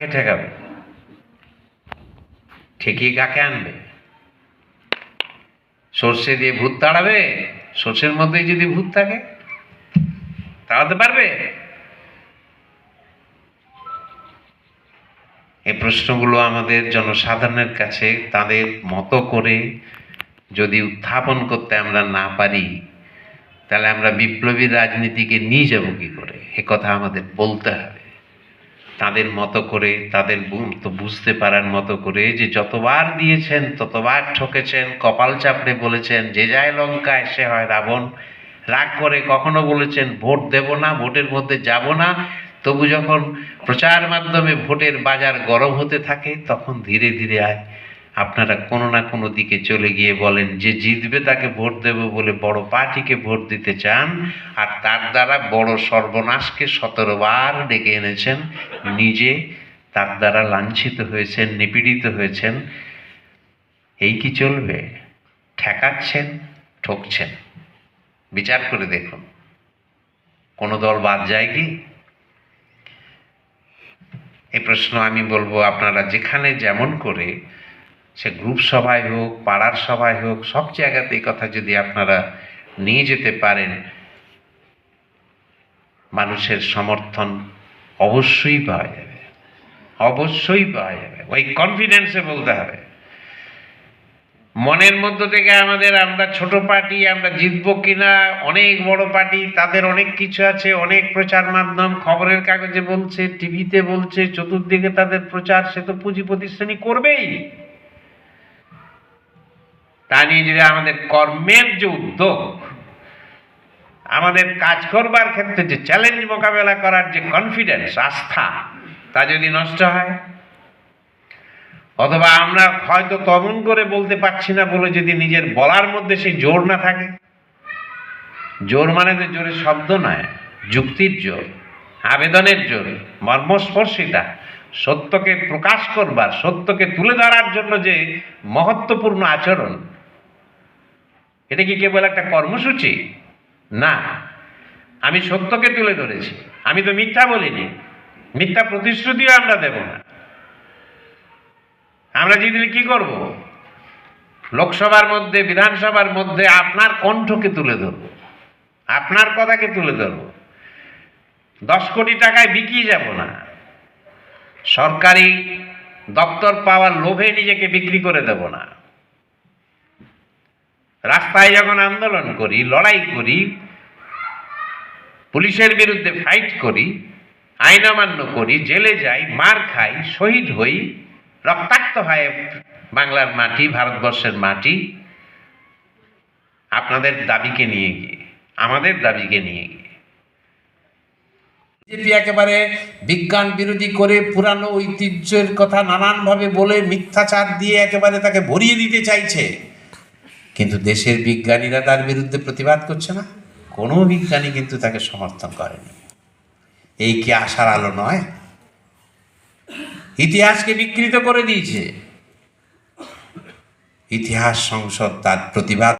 ঠেকাবে ঠেকিয়ে কাকে আনবে? সর্ষে দিয়ে ভূত তাড়াবে? সর্ষের মধ্যেই যদি ভূত থাকে, তাড়াতে পারবে? এই প্রশ্নগুলো আমাদের জনসাধারণের কাছে তাদের মতো করে যদি উত্থাপন করতে আমরা না পারি, তাহলে আমরা বিপ্লবী রাজনীতিকে নিয়ে যাব কি করে? এ কথা আমাদের বলতে হবে। তাদের মতো করে, তাদের বুঝতে পারার মতো করে যে যতবার দিয়েছেন, ততবার ঠকেছেন, কপাল চাপড়ে বলেছেন, যে যায় লঙ্কায়, সে হয় রাবণ। রাগ করে কখনো বলেছেন, ভোট দেব না, ভোটের মধ্যে যাব না। তবু যখন প্রচার মাধ্যমে ভোটের বাজার গরম হতে থাকে, তখন ধীরে ধীরে আয়। আপনারা কোনো না কোনো দিকে চলে গিয়ে বলেন, যে জিতবে তাকে ভোট দেব বলে বড় পার্টিকে ভোট দিতে চান আর তার দ্বারা বড় সর্বনাশকে সতেরো বার ডেকে এনেছেন, নিজে তার দ্বারা লাঞ্ছিত হয়েছেন, নিপীড়িত হয়েছেন, এই কি চলবে? ঠেকাচ্ছেন, ঠকছেন। বিচার করে দেখুন। কোনো দল বাদ যায় কি? এই প্রশ্ন আমি বলব আপনারা যেখানে যেমন করে সে গ্রুপ সভায় হোক, পাড়ার সভায় হোক, সব জায়গাতে এই কথা যদি আপনারা নিয়ে যেতে পারেন, মানুষের সমর্থন অবশ্যই পাওয়া যাবে। অবশ্যই পাওয়া যাবে। ওই কনফিডেন্সে বলতে হবে। মনের মধ্য থেকে আমাদের, আমরা ছোট পার্টি, আমরা জিতবো কিনা, অনেক বড় পার্টি, তাদের অনেক কিছু আছে, অনেক প্রচার মাধ্যম, খবরের কাগজে বলছে টিভিতে বলছে, চতুর্দিকে তাদের প্রচার, সে তো পুঁজি প্রতিষ্ঠানই করবেই। তা নিয়ে যদি আমাদের কর্মের যে উদ্যোগ, আমাদের কাজ করবার ক্ষেত্রে যে চ্যালেঞ্জ মোকাবেলা করার যে কনফিডেন্স আস্থা, তা যদি নষ্ট হয়? অথবা আমরা হয়তো তমন করে বলতে পারছি না বলে যদি নিজের বলার মধ্যে সেই জোর না থাকে? জোর মানে তো জোরের শব্দ নয়, যুক্তির জোর, আবেদনের জোর, মর্মস্পর্শিতা, সত্যকে প্রকাশ করবার, সত্যকে তুলে ধরার জন্য যে মহত্বপূর্ণ আচরণ এটা কি কেবল একটা কর্মসূচি? না। আমি সত্যকে তুলে ধরেছি। আমি তো মিথ্যা বলিনি। মিথ্যা প্রতিশ্রুতিও আমরা দেব না। আমরা জিতলে কি করব? লোকসভার মধ্যে, বিধানসভার মধ্যে আপনার কণ্ঠকে তুলে ধরব। আপনার কথাকে তুলে ধরব। দশ কোটি টাকায় বিকিয়ে যাব না। সরকারি দপ্তর পাওয়ার লোভে নিজেকে বিক্রি করে দেব না। রাস্তায় যখন আন্দোলন করি, লড়াই করি, পুলিশের বিরুদ্ধে ফাইট করি, আইন অমান্য করি, জেলে যাই, মার খাই, শহীদ হই, রক্তাক্ত হয় বাংলার মাটি, ভারতবর্ষের মাটি, আপনাদের দাবিকে নিয়ে গিয়ে, আমাদের দাবিকে নিয়ে গিয়ে। বিজেপি একেবারে বিজ্ঞান বিরোধী করে পুরানো ঐতিহ্যের কথা নানানভাবে বলে মিথ্যাচার দিয়ে একেবারে তাকে ভরিয়ে দিতে চাইছে। কিন্তু দেশের বিজ্ঞানীরা তার বিরুদ্ধে প্রতিবাদ করছে না। কোনো বিজ্ঞানী কিন্তু তাকে সমর্থন করেনি। এই কি আশার আলো নয়? ইতিহাসকে বিকৃত করে দিয়েছে। ইতিহাস সংসদ তার প্রতিবাদ